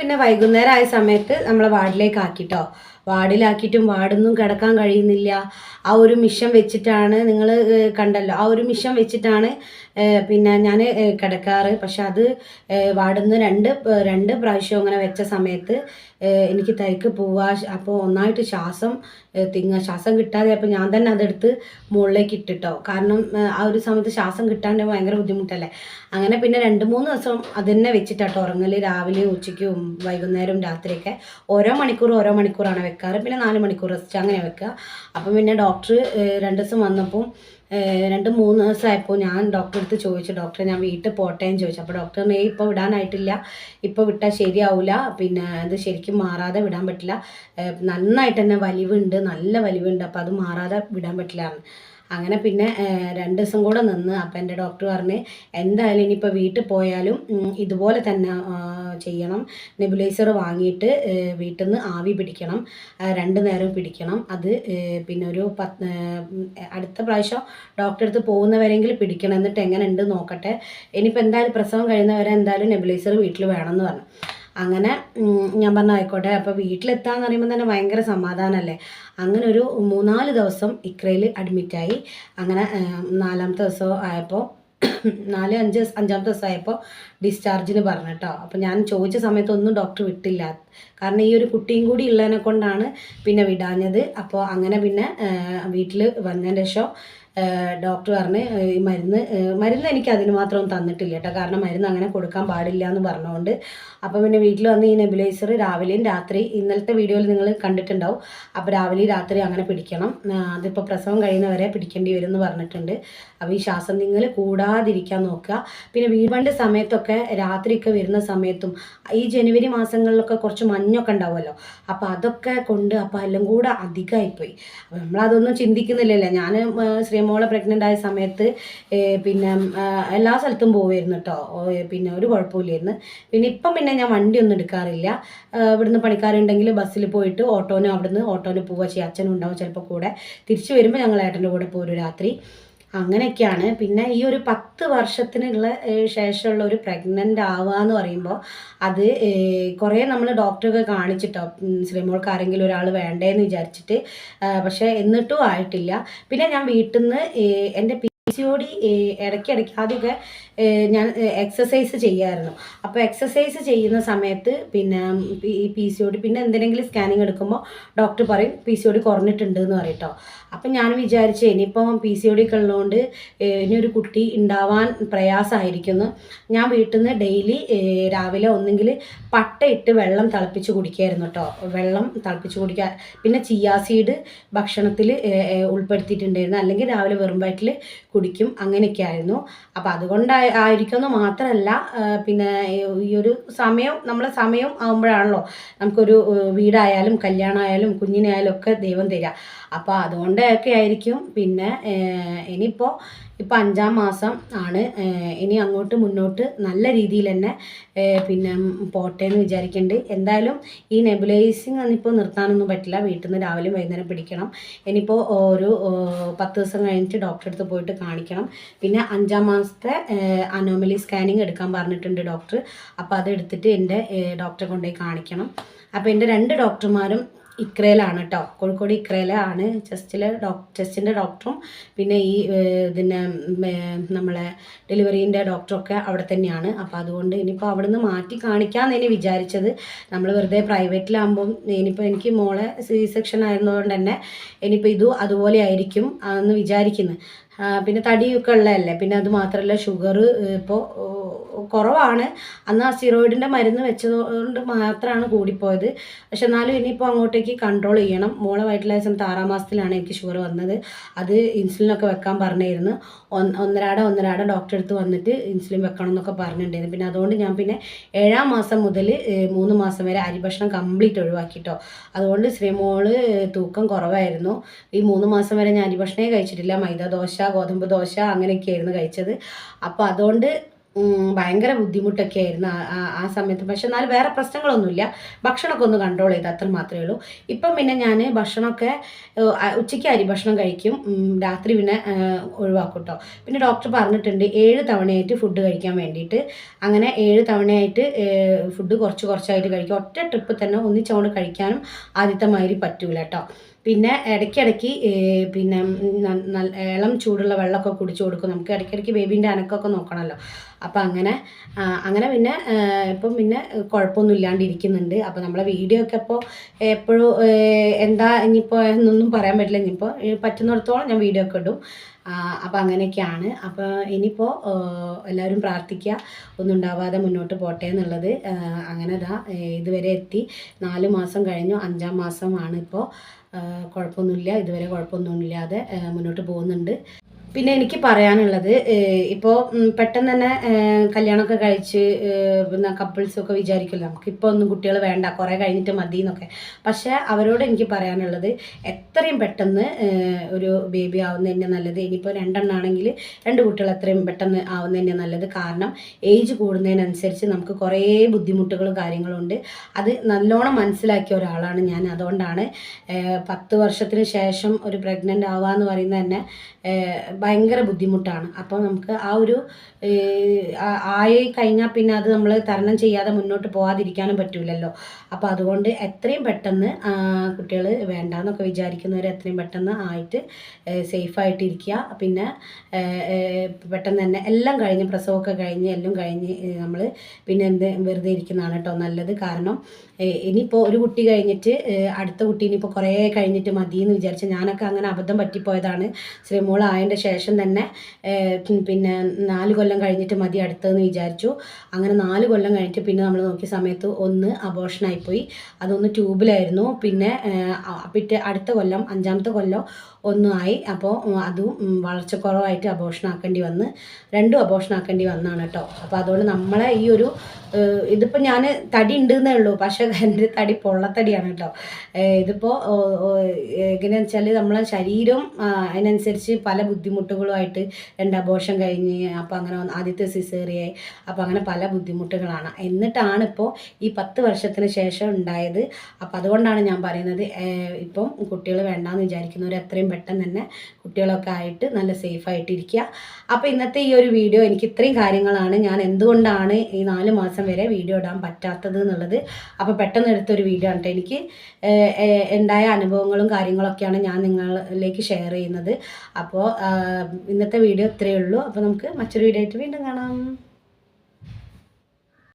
പിന്നെ വൈകുന്നേരം ആയ സമയത്ത് നമ്മളെ വാർഡിലേക്ക് ആക്കിട്ടോ. വാർഡിലാക്കിയിട്ടും വാർഡൊന്നും കിടക്കാൻ കഴിയുന്നില്ല. ആ ഒരു മിഷൻ വെച്ചിട്ടാണ് നിങ്ങൾ കണ്ടല്ലോ. ആ ഒരു മിഷൻ വെച്ചിട്ടാണ് പിന്നെ ഞാൻ കിടക്കാറ്. പക്ഷെ അത് വാർഡിൽ രണ്ട് രണ്ട് പ്രാവശ്യം അങ്ങനെ വെച്ച സമയത്ത് എനിക്ക് തൈക്ക് പോവാ അപ്പോൾ ഒന്നായിട്ട് ശ്വാസം തിങ്ങ ശ്വാസം കിട്ടാതെ അപ്പോൾ ഞാൻ തന്നെ അതെടുത്ത് മുകളിലേക്ക് ഇട്ടിട്ടോ. കാരണം ആ ഒരു സമയത്ത് ശ്വാസം കിട്ടാണ്ട് ഭയങ്കര ബുദ്ധിമുട്ടല്ലേ. അങ്ങനെ പിന്നെ രണ്ട് മൂന്ന് ദിവസം അത് തന്നെ വെച്ചിട്ടാട്ടോ. ഉറങ്ങൽ രാവിലെ ഉച്ചയ്ക്കും വൈകുന്നേരം രാത്രിയൊക്കെ. ഓരോ മണിക്കൂർ ഓരോ മണിക്കൂറാണ് വെക്കാറ്. പിന്നെ നാല് മണിക്കൂർ റെസ്റ്റ് അങ്ങനെ വെക്കുക അപ്പം പിന്നെ ഡോക്ടർ രണ്ട് ദിവസം വന്നപ്പം രണ്ട് മൂന്ന് ദിവസമായപ്പോൾ ഞാൻ ഡോക്ടറെ അടുത്ത് ചോദിച്ചു. ഡോക്ടറെ ഞാൻ വീട്ടിൽ പോട്ടെ എന്ന് ചോദിച്ചു. അപ്പോൾ ഡോക്ടർ പറഞ്ഞു ഇപ്പോൾ വിടാനായിട്ടില്ല. ഇപ്പോൾ വിട്ടാൽ ശരിയാവില്ല പിന്നെ ഇത് ശരിക്കും മാറാതെ വിടാൻ പറ്റില്ല. നന്നായിട്ട് തന്നെ വലിവുണ്ട്. നല്ല വലിവുണ്ട്. അപ്പോൾ അത് മാറാതെ വിടാൻ പറ്റില്ല. അങ്ങനെ പിന്നെ രണ്ട് ദിവസം കൂടെ നിന്ന് അപ്പം എന്റെ ഡോക്ടർ പറഞ്ഞ് എന്തായാലും ഇനിയിപ്പോൾ വീട്ടിൽ പോയാലും ഇതുപോലെ തന്നെ ചെയ്യണം. നെബുലൈസർ വാങ്ങിയിട്ട് വീട്ടിൽ നിന്ന് ആവി പിടിക്കണം. രണ്ട് നേരം പിടിക്കണം. അത് പിന്നെ ഒരു പത്ത് അടുത്ത പ്രാവശ്യം ഡോക്ടറെ അടുത്ത് പോകുന്നവരെങ്കിലും പിടിക്കണം. എന്നിട്ട് എങ്ങനെ ഉണ്ട് നോക്കട്ടെ. ഇനിയിപ്പോൾ എന്തായാലും പ്രസവം കഴിയുന്നവരെ എന്തായാലും നെബുലൈസർ വീട്ടിൽ വേണമെന്ന് പറഞ്ഞു. അങ്ങനെ ഞാൻ പറഞ്ഞു ആയിക്കോട്ടെ. അപ്പോൾ വീട്ടിലെത്താന്ന് പറയുമ്പോൾ തന്നെ ഭയങ്കര സമാധാനമല്ലേ അങ്ങനെ ഒരു മൂന്നാൽ ദിവസം ഇക്രയിൽ അഡ്മിറ്റായി അങ്ങനെ നാലാമത്തെ ദിവസം ആയപ്പോൾ നാല് അഞ്ച് അഞ്ചാമത്തെ ദിവസം ആയപ്പോൾ ഡിസ്ചാർജിന് പറഞ്ഞു കേട്ടോ അപ്പോൾ ഞാൻ ചോദിച്ച സമയത്തൊന്നും ഡോക്ടർ വിട്ടില്ല. കാരണം ഈ ഒരു കുട്ടിയും കൂടി ഉള്ളതിനെ കൊണ്ടാണ് പിന്നെ വിടാഞ്ഞത്. അപ്പോൾ അങ്ങനെ പിന്നെ വീട്ടിൽ വന്നതിന്റെ ശേഷം ഡോക്ടർ പറഞ്ഞ് ഈ മരുന്ന് മരുന്ന് എനിക്ക് അതിന് മാത്രം തന്നിട്ടില്ല കേട്ടോ. കാരണം മരുന്ന് അങ്ങനെ കൊടുക്കാൻ പാടില്ല എന്ന് പറഞ്ഞുകൊണ്ട് അപ്പോൾ പിന്നെ വീട്ടിൽ വന്ന് ഈ നെബുലൈസർ രാവിലെയും രാത്രി ഇന്നലത്തെ വീഡിയോയിൽ നിങ്ങൾ കണ്ടിട്ടുണ്ടാവും. അപ്പോൾ രാവിലെയും രാത്രി അങ്ങനെ പിടിക്കണം. അതിപ്പോൾ പ്രസവം കഴിയുന്നവരെ പിടിക്കേണ്ടി വരും എന്ന് പറഞ്ഞിട്ടുണ്ട്. അപ്പോൾ ഈ ശ്വാസം നിങ്ങൾ കൂടാതിരിക്കാൻ നോക്കുക. പിന്നെ വീടിന്റെ സമയത്തൊക്കെ രാത്രിയൊക്കെ വരുന്ന സമയത്തും ഈ ജനുവരി മാസങ്ങളിലൊക്കെ കുറച്ച് മഞ്ഞൊക്കെ ഉണ്ടാവുമല്ലോ. അപ്പോൾ അതൊക്കെ കൊണ്ട് അപ്പോൾ എല്ലാം കൂടെ അധികമായിപ്പോയി. അപ്പോൾ നമ്മളതൊന്നും ചിന്തിക്കുന്നില്ലല്ലോ. ഞാൻ ശ്രീമോളെ പ്രഗ്നന്റ് ആയ സമയത്ത് പിന്നെ എല്ലാ സ്ഥലത്തും പോവുമായിരുന്നു കേട്ടോ. പിന്നെ ഒരു കുഴപ്പമില്ലായിരുന്നു. പിന്നെ ഇപ്പം പിന്നെ ഞാൻ വണ്ടി ഒന്നും എടുക്കാറില്ല ഇവിടുന്ന് പണിക്കാരുണ്ടെങ്കിൽ ബസ്സിൽ പോയിട്ട് ഓട്ടോന് അവിടുന്ന് ഓട്ടോന് പോവുക ചെയ്യുക അച്ഛനും ഉണ്ടാവും ചിലപ്പോൾ കൂടെ. തിരിച്ചു വരുമ്പോൾ ഞങ്ങൾ ഏട്ടന്റെ കൂടെ പോരും രാത്രി. അങ്ങനെയൊക്കെയാണ്. പിന്നെ ഈ ഒരു പത്ത് വർഷത്തിനുള്ള ശേഷമുള്ള ഒരു പ്രഗ്നന്റ് ആവുക എന്ന് പറയുമ്പോൾ അത് കുറേ നമ്മൾ ഡോക്ടറൊക്കെ കാണിച്ചിട്ടോ. ശ്രീമോൾക്ക് ആരെങ്കിലും ഒരാൾ വേണ്ടേന്ന് വിചാരിച്ചിട്ട്. പക്ഷേ എന്നിട്ടും ആയിട്ടില്ല. പിന്നെ ഞാൻ വീട്ടിൽ നിന്ന് എന്റെ പി സി ഒ ഇടയ്ക്കിടയ്ക്ക് ആദ്യമൊക്കെ ഞാൻ എക്സസൈസ് ചെയ്യായിരുന്നു. അപ്പോൾ എക്സസൈസ് ചെയ്യുന്ന സമയത്ത് പിന്നെ പി സി ഒ പിന്നെ എന്തിനെങ്കിലും സ്കാനിങ് എടുക്കുമ്പോൾ ഡോക്ടർ പറയും പി സി ഒ കുറഞ്ഞിട്ടുണ്ട് എന്ന് പറയും അപ്പം ഞാൻ വിചാരിച്ചു ഇനിയിപ്പം പി സി ഒ ഒക്കെ ഉള്ളതുകൊണ്ട് ഇനി ഒരു കുട്ടി ഉണ്ടാവാൻ പ്രയാസമായിരിക്കുന്നു ഞാൻ വീട്ടിൽ നിന്ന് ഡെയിലി രാവിലെ ഒന്നെങ്കിൽ പട്ടയിട്ട് വെള്ളം തിളപ്പിച്ച് കുടിക്കായിരുന്നു കേട്ടോ വെള്ളം തിളപ്പിച്ച് കുടിക്കുക പിന്നെ ചിയാ സീഡ് ഭക്ഷണത്തിൽ ഉൾപ്പെടുത്തിയിട്ടുണ്ടായിരുന്നു. അല്ലെങ്കിൽ രാവിലെ വെറും വയറ്റിൽ കുടിക്കും അങ്ങനെയൊക്കെ ആയിരുന്നു അപ്പോൾ അതുകൊണ്ടായി ആയിരിക്കുമെന്ന് മാത്രമല്ല പിന്നെ ഈ ഒരു സമയം നമ്മളെ സമയം ആകുമ്പോഴാണല്ലോ നമുക്കൊരു വീടായാലും കല്യാണമായാലും കുഞ്ഞിനായാലും ഒക്കെ ദൈവം തരിക. അപ്പോൾ അതുകൊണ്ടൊക്കെ ആയിരിക്കും. പിന്നെ ഇനിയിപ്പോൾ ഇപ്പോൾ അഞ്ചാം മാസം ആണ്. ഇനി അങ്ങോട്ട് മുന്നോട്ട് നല്ല രീതിയിൽ തന്നെ പിന്നെ പോട്ടെ എന്ന് വിചാരിക്കുന്നുണ്ട് എന്തായാലും ഈ നെബുലൈസിങ് ഇപ്പോൾ നിർത്താനൊന്നും പറ്റില്ല. വീട്ടിൽ നിന്ന് രാവിലെ വൈകുന്നേരം പിടിക്കണം. ഇനിയിപ്പോൾ ഒരു പത്ത് ദിവസം കഴിഞ്ഞിട്ട് ഡോക്ടറെ അടുത്ത് പോയിട്ട് കാണിക്കണം. പിന്നെ അഞ്ചാം മാസത്തെ അനോമലി സ്കാനിങ് എടുക്കാൻ പറഞ്ഞിട്ടുണ്ട് ഡോക്ടർ അപ്പോൾ അതെടുത്തിട്ട് എന്റെ ഡോക്ടറെ കൊണ്ടുപോയി കാണിക്കണം. അപ്പോൾ എന്റെ രണ്ട് ഡോക്ടർമാരും ഇക്രയിലാണ് കേട്ടോ കോഴിക്കോട് ഇക്രയിലാണ് ചെസ്റ്റിലെ ഡോക് ചെസ്റ്റിന്റെ ഡോക്ടറും പിന്നെ ഈ ഇതിന് നമ്മളെ ഡെലിവറീന്റെ ഡോക്ടറൊക്കെ അവിടെ തന്നെയാണ്. അപ്പോൾ അതുകൊണ്ട് ഇനിയിപ്പോൾ അവിടെ നിന്ന് മാറ്റി കാണിക്കാമെന്ന് ഇനി വിചാരിച്ചത്. നമ്മൾ വെറുതെ പ്രൈവറ്റിലാകുമ്പം ഇനിയിപ്പോൾ എനിക്ക് മോളെ സി സെക്ഷൻ ആയിരുന്നതുകൊണ്ട് തന്നെ ഇനിയിപ്പോൾ ഇതും അതുപോലെ ആയിരിക്കും എന്ന് വിചാരിക്കുന്നു. ആ, പിന്നെ തടിയൊക്കെ ഉള്ളതല്ലേ? പിന്നെ അത് മാത്രമല്ല ഷുഗർ ഇപ്പോൾ കുറവാണ്. അന്ന് ആ സ്റ്റിറോയിഡിന്റെ മരുന്ന് വെച്ചതുകൊണ്ട് മാത്രമാണ് കൂടിപ്പോയത്. പക്ഷെ എന്നാലും ഇനിയിപ്പോൾ അങ്ങോട്ടേക്ക് കൺട്രോൾ ചെയ്യണം. മോളെ വയറ്റിലായ സമയത്ത് ആറാം മാസത്തിലാണ് എനിക്ക് ഷുഗർ വന്നത്. അത് ഇൻസുലിനൊക്കെ വെക്കാൻ പറഞ്ഞിരുന്നു. ഒന്നരാടെ ഒന്നരാട ഡോക്ടറെ അടുത്ത് വന്നിട്ട് ഇൻസുലിൻ വെക്കണം എന്നൊക്കെ പറഞ്ഞിട്ടുണ്ടായിരുന്നു. പിന്നെ അതുകൊണ്ട് ഞാൻ പിന്നെ ഏഴാം മാസം മുതൽ മൂന്ന് മാസം വരെ അരിഭക്ഷണം കംപ്ലീറ്റ് ഒഴിവാക്കിട്ടോ. അതുകൊണ്ട് ശ്രീമോൾ തൂക്കം കുറവായിരുന്നു. ഈ മൂന്ന് മാസം വരെ ഞാൻ അരിഭക്ഷണേ കഴിച്ചിട്ടില്ല. മൈദ ദോശ ഗോതമ്പ് ദോശ അങ്ങനെയൊക്കെയായിരുന്നു കഴിച്ചത്. അപ്പോൾ അതുകൊണ്ട് ഭയങ്കര ബുദ്ധിമുട്ടൊക്കെ ആയിരുന്നു ആ- സമയത്ത്. പക്ഷെ എന്നാൽ വേറെ പ്രശ്നങ്ങളൊന്നുമില്ല. ഭക്ഷണമൊക്കെ ഒന്ന് കൺട്രോൾ ചെയ്ത് അത്ര മാത്രമേ ഉള്ളൂ. ഇപ്പം പിന്നെ ഞാൻ ഭക്ഷണമൊക്കെ ഉച്ചയ്ക്ക് അരി ഭക്ഷണം കഴിക്കും. രാത്രി പിന്നെ ഒഴിവാക്കും കേട്ടോ പിന്നെ ഡോക്ടർ പറഞ്ഞിട്ടുണ്ട് ഏഴ് തവണയായിട്ട് ഫുഡ് കഴിക്കാൻ വേണ്ടിയിട്ട്. അങ്ങനെ ഏഴ് തവണയായിട്ട് ഫുഡ് കുറച്ച് കുറച്ചായിട്ട് കഴിക്കും. ഒറ്റ ട്രിപ്പ് തന്നെ ഒന്നിച്ചോണ്ട് കഴിക്കാനും ആദ്യത്തെ മാതിരി പറ്റൂല കേട്ടോ പിന്നെ ഇടയ്ക്കിടയ്ക്ക് പിന്നെ ഇളം ചൂടുള്ള വെള്ളമൊക്കെ കുടിച്ചു കൊടുക്കും. നമുക്ക് ഇടയ്ക്കിടയ്ക്ക് ബേബീന്റെ അനക്കമൊക്കെ നോക്കണമല്ലോ. അപ്പം അങ്ങനെ അങ്ങനെ പിന്നെ ഇപ്പം പിന്നെ കുഴപ്പമൊന്നും ഇല്ലാണ്ടിരിക്കുന്നുണ്ട്. അപ്പോൾ നമ്മളെ വീഡിയോ ഒക്കെ ഇപ്പോൾ എപ്പോഴും എന്താ ഇനിയിപ്പോൾ എന്നൊന്നും പറയാൻ പറ്റില്ല. ഇനിയിപ്പോൾ പറ്റുന്നിടത്തോളം ഞാൻ വീഡിയോ ഒക്കെ ഇടും. അപ്പോൾ അങ്ങനെയൊക്കെയാണ്. അപ്പോൾ ഇനിയിപ്പോൾ എല്ലാവരും പ്രാർത്ഥിക്കുക. ഒന്നും ഉണ്ടാവാതെ മുന്നോട്ട് പോട്ടെ എന്നുള്ളത്. അങ്ങനെ ഇതാ ഇതുവരെ എത്തി. നാല് മാസം കഴിഞ്ഞു. അഞ്ചാം മാസമാണ് ഇപ്പോൾ കുഴപ്പമൊന്നുമില്ല. ഇതുവരെ കുഴപ്പമൊന്നുമില്ലാതെ മുന്നോട്ട് പോകുന്നുണ്ട്. പിന്നെ എനിക്ക് പറയാനുള്ളത് ഇപ്പോൾ പെട്ടെന്ന് തന്നെ കല്യാണമൊക്കെ കഴിച്ച് പിന്നെ കപ്പിൾസൊക്കെ വിചാരിക്കുമല്ലോ നമുക്കിപ്പോൾ ഒന്നും കുട്ടികൾ വേണ്ട കുറേ കഴിഞ്ഞിട്ട് മതി എന്നൊക്കെ. പക്ഷേ അവരോട് എനിക്ക് പറയാനുള്ളത് എത്രയും പെട്ടെന്ന് ഒരു ബേബി ആവുന്ന തന്നെ നല്ലത്. ഇനിയിപ്പോൾ രണ്ടെണ്ണാണെങ്കിൽ രണ്ട് കുട്ടികൾ എത്രയും പെട്ടെന്ന് ആവുന്നത് തന്നെ നല്ലത്. കാരണം ഏജ് കൂടുന്നതിനനുസരിച്ച് നമുക്ക് കുറേ ബുദ്ധിമുട്ടുകളും കാര്യങ്ങളും ഉണ്ട്. അത് നല്ലോണം മനസ്സിലാക്കിയ ഒരാളാണ് ഞാൻ. അതുകൊണ്ടാണ് പത്ത് വർഷത്തിന് ശേഷം ഒരു പ്രഗ്നന്റ് ആവുക എന്ന് പറയുന്നത് തന്നെ ഭയങ്കര ബുദ്ധിമുട്ടാണ്. അപ്പോൾ നമുക്ക് ആ ഒരു ആയി കഴിഞ്ഞാൽ പിന്നെ അത് നമ്മൾ തരണം ചെയ്യാതെ മുന്നോട്ട് പോകാതിരിക്കാനും പറ്റില്ലല്ലോ അപ്പോൾ അതുകൊണ്ട് എത്രയും പെട്ടെന്ന് കുട്ടികൾ വേണ്ടാന്നൊക്കെ വിചാരിക്കുന്നവർ എത്രയും പെട്ടെന്ന് ആയിട്ട് സേഫായിട്ട് ഇരിക്കുക പിന്നെ പെട്ടെന്ന് തന്നെ എല്ലാം കഴിഞ്ഞ് പ്രസവമൊക്കെ കഴിഞ്ഞ് എല്ലാം കഴിഞ്ഞ് നമ്മൾ പിന്നെ എന്ത് വെറുതെ ഇരിക്കുന്നതാണ് കേട്ടോ നല്ലത്. കാരണം ഇനിയിപ്പോൾ ഒരു കുട്ടി കഴിഞ്ഞിട്ട് അടുത്ത കുട്ടി ഇനിയിപ്പോൾ കുറേ കഴിഞ്ഞിട്ട് മതി എന്ന് വിചാരിച്ച് ഞാനൊക്കെ അങ്ങനെ അബദ്ധം പറ്റിപ്പോയതാണ്. ശ്രീമോൾ ആയതിന്റെ ശേഷം തന്നെ പിന്നെ നാല് കൊല്ലം കഴിഞ്ഞിട്ട് മതി അടുത്തതെന്ന് വിചാരിച്ചു. അങ്ങനെ നാല് കൊല്ലം കഴിഞ്ഞിട്ട് പിന്നെ നമ്മൾ നോക്കിയ സമയത്ത് ഒന്ന് അബോഷനായിപ്പോയി അതൊന്ന് ട്യൂബിലായിരുന്നു. പിന്നെ പിറ്റേ അടുത്ത കൊല്ലം അഞ്ചാമത്തെ കൊല്ലം ഒന്നും ആയി. അപ്പോൾ അതും വളർച്ച വളർച്ചക്കുറവായിട്ട് അബോഷനാക്കേണ്ടി വന്ന് രണ്ടും അബോഷനാക്കേണ്ടി വന്നാണ് കേട്ടോ. അപ്പോൾ അതുകൊണ്ട് നമ്മളെ ഈ ഒരു ഇതിപ്പോൾ ഞാൻ തടി ഉണ്ടെന്നേ ഉള്ളൂ. പക്ഷേ എന്റെ തടി പൊള്ളത്തടിയാണ് കേട്ടോ. ഇതിപ്പോൾ എങ്ങനെയാണെന്ന് വെച്ചാൽ നമ്മളെ ശരീരം അതിനനുസരിച്ച് പല ബുദ്ധിമുട്ടുകളുമായിട്ട് രണ്ട് അബോഷൻ കഴിഞ്ഞ് അപ്പോൾ അങ്ങനെ ആദ്യത്തെ സിസേറിയായി അപ്പോൾ അങ്ങനെ പല ബുദ്ധിമുട്ടുകളാണ്. എന്നിട്ടാണ് ഇപ്പോൾ ഈ പത്ത് വർഷത്തിന് ശേഷം ഉണ്ടായത്. അപ്പോൾ അതുകൊണ്ടാണ് ഞാൻ പറയുന്നത് ഇപ്പം കുട്ടികൾ വേണ്ടാന്ന് വിചാരിക്കുന്നവർ എത്രയും പെട്ടെന്ന് തന്നെ കുട്ടികളൊക്കെ ആയിട്ട് നല്ല സേഫായിട്ട് ഇരിക്കുക അപ്പോൾ ഇന്നത്തെ ഈ ഒരു വീഡിയോ എനിക്ക് ഇത്രയും കാര്യങ്ങളാണ്. ഞാൻ എന്തുകൊണ്ടാണ് ഈ നാല് മാസം വരെ വീഡിയോ ഇടാൻ പറ്റാത്തത് എന്നുള്ളത് അപ്പോൾ പെട്ടെന്ന് എടുത്തൊരു വീഡിയോ ആണ്. എനിക്ക് ഉണ്ടായ അനുഭവങ്ങളും കാര്യങ്ങളൊക്കെയാണ് ഞാൻ നിങ്ങളിലേക്ക് ഷെയർ ചെയ്യുന്നത്. അപ്പോൾ ഇന്നത്തെ വീഡിയോ ഇത്രയേ ഉള്ളൂ. അപ്പോൾ നമുക്ക് മറ്റൊരു വീഡിയോ ആയിട്ട് വീണ്ടും കാണാം.